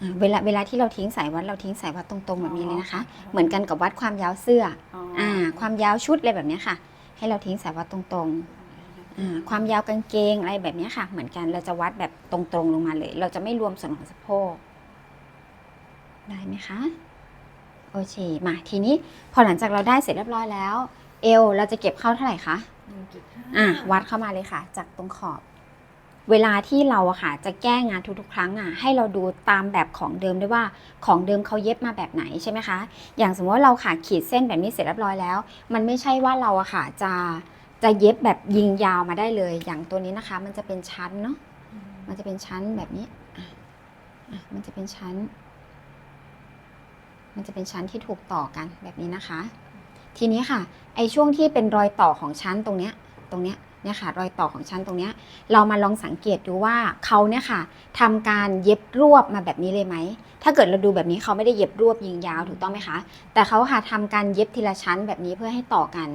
อ่าเวลาเวลาที่เราทิ้งสายวัดเราทิ้งสายวัดตรงๆแบบนี้เลยนะคะ เหมือนกันกับวัดความยาวเสื้ออ๋ออ่าความยาวชุดอะไรแบบเนี้ยค่ะ ให้เราทิ้งสายวัดตรงๆอ่าความยาวกางเกงอะไรแบบเนี้ยค่ะ เหมือนกันเราจะวัดแบบตรงๆลงมาเลย เราจะไม่รวมส่วนของสะโพกได้ไหมคะโอเคมาทีนี้พอหลังจากเราได้เสร็จเรียบร้อยแล้ว เอวเราจะเก็บเข้าเท่าไหร่คะหนึ่งจุดห้าอะวัดเข้ามาเลยค่ะ จากตรงขอบ เวลาที่เราอะค่ะจะแก้งานทุกๆ ครั้งอะให้เราดูตามแบบของเดิมด้วยว่าของเดิมเขาเย็บมาแบบไหนใช่ไหมคะ อย่างสมมติว่าเราค่ะขีดเส้นแบบนี้เสร็จเรียบร้อยแล้ว มันไม่ใช่ว่าเราอะค่ะจะจะเย็บแบบยิงยาวมาได้เลย อย่างตัวนี้นะคะ มันจะเป็นชั้นเนาะมันจะเป็นชั้นแบบนี้อะอะมันจะเป็นชั้น มันจะเป็นชั้นที่ถูกต่อกันแบบนี้นะคะ ทีนี้ค่ะ ไอช่วงที่เป็นรอยต่อของชั้นตรงเนี้ย ตรงเนี้ย เนี่ยค่ะรอยต่อของชั้นตรงเนี้ยเรามาลองสังเกตดูว่าเขาเนี่ยค่ะทำการเย็บรวบมาแบบนี้เลยไหม ถ้าเกิดเราดูแบบนี้เขาไม่ได้เย็บรวบยิงยาวถูกต้องไหมคะ แต่เขาค่ะทำการเย็บทีละชั้นแบบนี้เพื่อให้ต่อกัน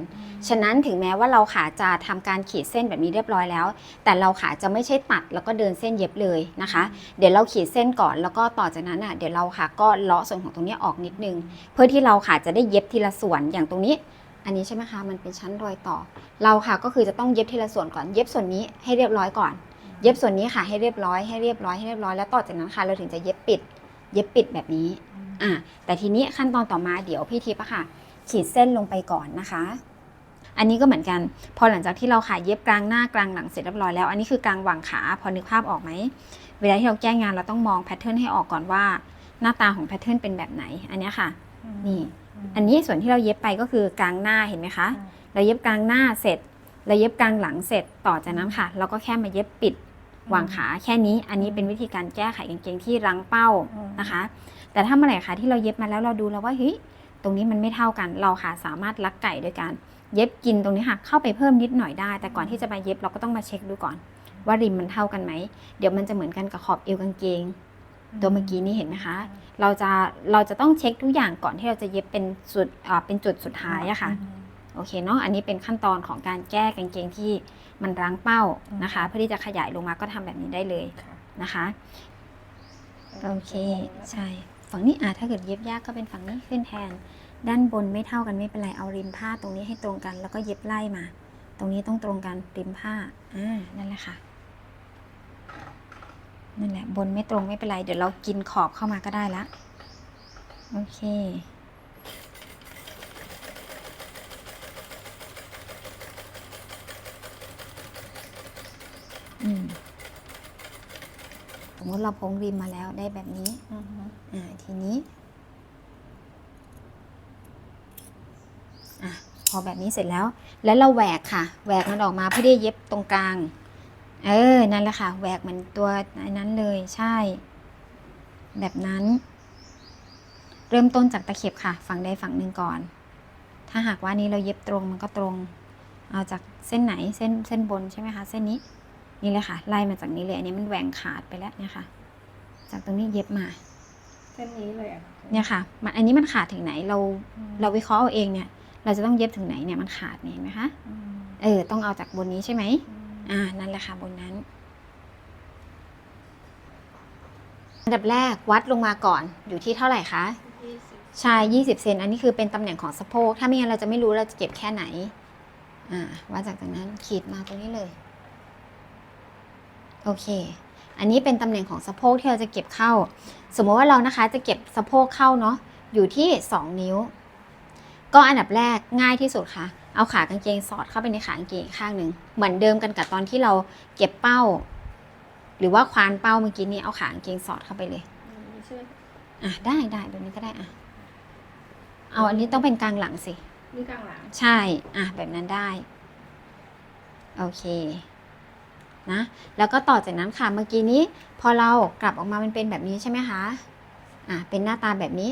ฉะนั้นถึงแม้ว่าเราค่ะจะทำการขีดเส้นแบบนี้เรียบร้อยแล้ว แต่เราค่ะจะไม่ใช่ตัดแล้วก็เดินเส้นเย็บเลยนะคะ เดี๋ยวเราขีดเส้นก่อนแล้วก็ต่อจากนั้นอะเดี๋ยวเราค่ะก็เลาะส่วนของตรงเนี้ยออกนิดนึง เพื่อที่เราค่ะจะได้เย็บทีละส่วนอย่างตรงนี้ อันนี้ใช่ไหมคะ มันเป็นชั้นรอยต่อ เราค่ะก็คือจะต้องเย็บทีละส่วนก่อน เย็บส่วนนี้ให้เรียบร้อยก่อน เย็บส่วนนี้ค่ะให้เรียบร้อย ให้เรียบร้อยให้เรียบร้อยแล้วต่อจากนั้นค่ะ เราถึงจะเย็บปิด เย็บปิดแบบนี้ อะแต่ทีนี้ขั้นตอนต่อมาเดี๋ยวพี่ทิพย์อะค่ะ ขีดเส้นลงไปก่อนนะคะ อันนี้ก็เหมือนกัน พอหลังจากที่เราค่ะเย็บกลางหน้ากลางหลังเสร็จเรียบร้อยแล้ว อันนี้คือกลางหว่างขา พอนึกภาพออกไหม เวลาที่เราแก้งานเราต้องมองแพทเทิร์นให้ออกก่อนว่า หน้าตาของแพทเทิร์นเป็นแบบไหน อันเนี้ยค่ะ นี่ อันนี้ส่วนที่เราเย็บไปก็คือกลางหน้าเห็นไหมคะ เราเย็บกลางหน้าเสร็จ เราเย็บกลางหลังเสร็จต่อจากนั้นค่ะ เราก็แค่มาเย็บปิดวางขาแค่นี้ อันนี้เป็นวิธีการแก้ไขกางเกงที่รั้งเป้านะคะ แต่ถ้าเมื่อไหร่คะที่เราเย็บมาแล้วเราดูแล้วว่าเฮ้ยตรงนี้มันไม่เท่ากัน เราค่ะสามารถลักไก่ด้วยการเย็บกินตรงนี้ค่ะเข้าไปเพิ่มนิดหน่อยได้ แต่ก่อนที่จะมาเย็บเราก็ต้องมาเช็คดูก่อน ว่าริมมันเท่ากันไหม เดี๋ยวมันจะเหมือนกันกับขอบเอวกางเกง ตัวเมื่อกี้นี้เห็นไหมคะ เราจะเราจะต้องเช็คทุกอย่างก่อนที่เราจะเย็บเป็นสุดอ่าเป็นจุดสุดท้ายอะค่ะโอเคเนาะอันนี้เป็นขั้นตอนของการแก้กางเกงที่มันรั้งเป้านะคะ เพื่อที่จะขยายลงมาก็ทำแบบนี้ได้เลยนะคะโอเคใช่ฝั่งนี้อะถ้าเกิดเย็บยากก็เป็นฝั่งนี้ขึ้นแทน ด้านบนไม่เท่ากันไม่เป็นไรเอาริมผ้าตรงนี้ให้ตรงกัน แล้วก็เย็บไล่มา ตรงนี้ต้องตรงกันริมผ้าอ่านั่นแหละค่ะ นั่นแหละ บนไม่ตรงไม่เป็นไร เดี๋ยวเรากินขอบเข้ามาก็ได้ละ โอเค อืมสมมติเราพงริมมาแล้วได้แบบนี้อ่าทีนี้อะพอแบบนี้เสร็จแล้ว แล้วเราแหวกค่ะ แหวกมันออกมาเพื่อที่จะเย็บตรงกลาง เออ นั่นแหละค่ะ แหวกเหมันตัวอันนั้นเลย ใช่ แบบนั้น เริ่มต้นจากตะเข็บค่ะ ฝั่งใดฝั่งหนึ่งก่อน ถ้าหากว่านี้เราเย็บตรงมันก็ตรง เอาจากเส้นไหน เส้น เส้นบนใช่ไหมคะ เส้นนี้ นี่เลยค่ะ ไล่มาจากนี้เลย อันนี้มันแหว่งขาดไปแล้วเนี่ยค่ะ จากตรงนี้เย็บมา เส้นนี้เลยอะเนี่ยค่ะ มันอันนี้มันขาดถึงไหน เรา เราวิเคราะห์เอาเองเนี่ย เราจะต้องเย็บถึงไหนเนี่ย มันขาดเนี่ยเห็นไหมคะ เออ ต้องเอาจากบนนี้ใช่ไหม อ่า นั่นแหละค่ะบนนั้น อันดับแรกวัดลงมาก่อนอยู่ที่เท่าไหร่คะ ใช่ 20 เซน อันนี้คือเป็นตำแหน่งของสะโพก ถ้าไม่งั้นเราจะไม่รู้เราจะเก็บแค่ไหน อ่า วัดจากตรงนั้นขีดมาตรงนี้เลย โอเค อันนี้เป็นตำแหน่งของสะโพกที่เราจะเก็บเข้า สมมติว่าเรานะคะจะเก็บสะโพกเข้าเนาะ อยู่ที่ 2 นิ้ว ก็อันดับแรกง่ายที่สุดค่ะ เอาขากางเกงสอดเข้าไปในขากางเกงอีกข้างหนึ่งเหมือนเดิมกันกับตอนที่เราเก็บเป้า หรือว่าควานเป้าเมื่อกี้นี้เอาขากางเกงสอดเข้าไปเลยใช่ไหมอะได้ได้แบบนี้ก็ได้อะเอาอันนี้ต้องเป็นกลางหลังสินี่กลางหลัง ใช่อะแบบนั้นได้ โอเคนะแล้วก็ต่อจากนั้นค่ะเมื่อกี้นี้ พอเรากลับออกมามันเป็นแบบนี้ใช่ไหมคะอะเป็นหน้าตาแบบนี้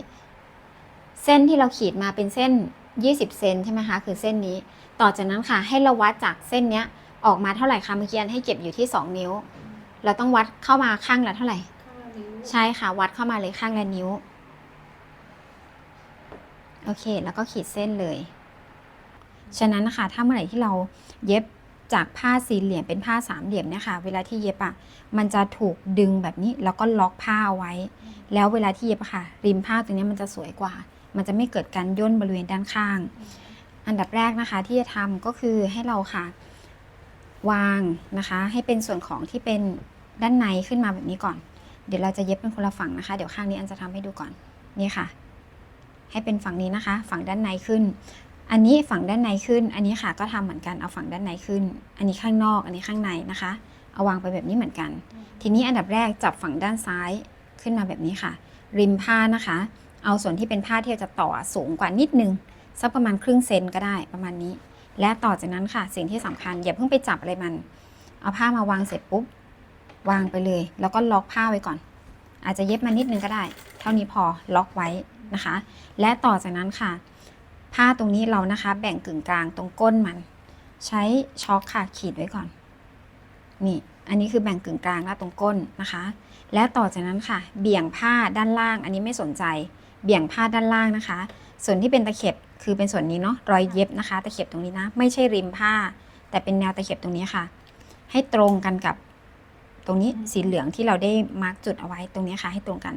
เส้นที่เราขีดมาเป็นเส้น20 เซนใช่ไหมคะ คือเส้นนี้ ต่อจากนั้นค่ะ ให้เราวัดจากเส้นเนี้ยออกมาเท่าไหร่คะเมื่อกี้อันให้เก็บอยู่ที่ 2 นิ้ว เราต้องวัดเข้ามาข้างละเท่าไหร่ข้างละนิ้วใช่ค่ะ วัดเข้ามาเลยข้างละนิ้ว โอเค แล้วก็ขีดเส้นเลย ฉะนั้นนะคะ ถ้าเมื่อไหร่ที่เราเย็บจากผ้าสี่เหลี่ยมเป็นผ้าสามเหลี่ยมเนี่ยค่ะ เวลาที่เย็บอะมันจะถูกดึงแบบนี้ แล้วก็ล็อกผ้าเอาไว้ แล้วเวลาที่เย็บอะค่ะ ริมผ้าตรงเนี้ยมันจะสวยกว่า มันจะไม่เกิดการย่นบริเวณด้านข้าง อันดับแรกนะคะที่จะทำก็คือให้เราค่ะ วางนะคะ ให้เป็นส่วนของที่เป็นด้านในขึ้นมาแบบนี้ก่อน เดี๋ยวเราจะเย็บเป็นคนละฝั่งนะคะ เดี๋ยวข้างนี้อันจะทำให้ดูก่อน นี่ค่ะ ให้เป็นฝั่งนี้นะคะ ฝั่งด้านในขึ้น อันนี้ฝั่งด้านในขึ้น อันนี้ค่ะก็ทำเหมือนกัน เอาฝั่งด้านในขึ้น อันนี้ข้างนอก อันนี้ข้างในนะคะ เอาวางไปแบบนี้เหมือนกัน ทีนี้อันดับแรกจับฝั่งด้านซ้ายขึ้นมาแบบนี้ค่ะ ริมผ้านะคะ เอาส่วนที่เป็นผ้าที่เราจะต่อสูงกว่านิดนึงสักประมาณครึ่งเซนก็ได้ประมาณนี้ และต่อจากนั้นค่ะสิ่งที่สำคัญอย่าเพิ่งไปจับอะไรมัน เอาผ้ามาวางเสร็จปุ๊บวางไปเลย แล้วก็ล็อกผ้าไว้ก่อน อาจจะเย็บมานิดนึงก็ได้ เท่านี้พอล็อกไว้นะคะ และต่อจากนั้นค่ะ ผ้าตรงนี้เรานะคะ แบ่งกึ่งกลางตรงก้นมัน ใช้ช็อคค่ะขีดไว้ก่อน นี่อันนี้คือแบ่งกึ่งกลางแล้วตรงก้นนะคะ และต่อจากนั้นค่ะ เบี่ยงผ้าด้านล่าง อันนี้ไม่สนใจ เบี่ยงผ้าด้านล่างนะคะ ส่วนที่เป็นตะเข็บคือเป็นส่วนนี้เนาะรอยเย็บนะคะ ตะเข็บตรงนี้นะ ไม่ใช่ริมผ้า แต่เป็นแนวตะเข็บตรงนี้ค่ะ ให้ตรงกันกับตรงนี้สีเหลืองที่เราได้มาร์กจุดเอาไว้ตรงนี้ค่ะ ให้ตรงกัน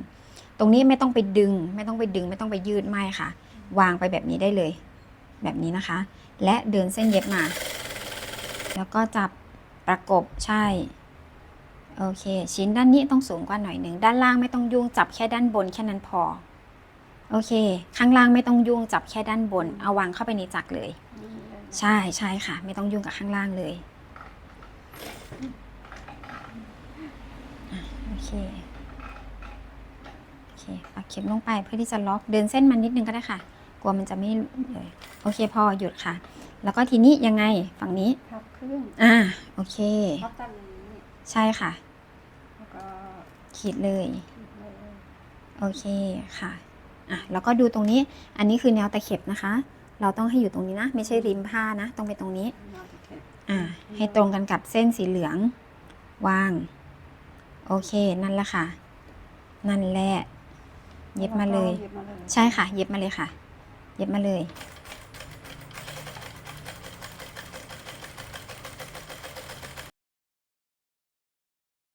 ตรงนี้ไม่ต้องไปดึง ไม่ต้องไปดึง ไม่ต้องไปยืดไม่ค่ะ วางไปแบบนี้ได้เลย แบบนี้นะคะ และเดินเส้นเย็บมา แล้วก็จับประกบใช่โอเค ชิ้นด้านนี้ต้องสูงกว่าหน่อยหนึ่งด้านล่างไม่ต้องยุ่งจับแค่ด้านบนแค่นั้นพอ โอเค ข้างล่างไม่ต้องยุ่งจับแค่ด้านบน เอาวางเข้าไปในจักรเลยนี่เลยใช่ใช่ค่ะ ไม่ต้องยุ่งกับข้างล่างเลยอะโอเคโอเคปักเข็มลงไปเพื่อที่จะล็อกเดินเส้นมันนิดนึงก็ได้ค่ะ กลัวมันจะไม่เลยโอเคพอหยุดค่ะ แล้วก็ทีนี้ยังไงฝั่งนี้พับครึ่งอ่าโอเคพับด้านนี้ใช่ค่ะแล้วก็ขีดเลยขีดเลยโอเคค่ะ อะแล้วก็ดูตรงนี้ อันนี้คือแนวตะเข็บนะคะ เราต้องให้อยู่ตรงนี้นะ ไม่ใช่ริมผ้านะ ต้องไปตรงนี้นอนตะเข็บอ่า ให้ตรงกันกับเส้นสีเหลือง วาง โอเค นั่นแหละค่ะ นั่นแหละเย็บมาเลยเย็บมาเลย ใช่ค่ะ เย็บมาเลยค่ะ เย็บมาเลยแ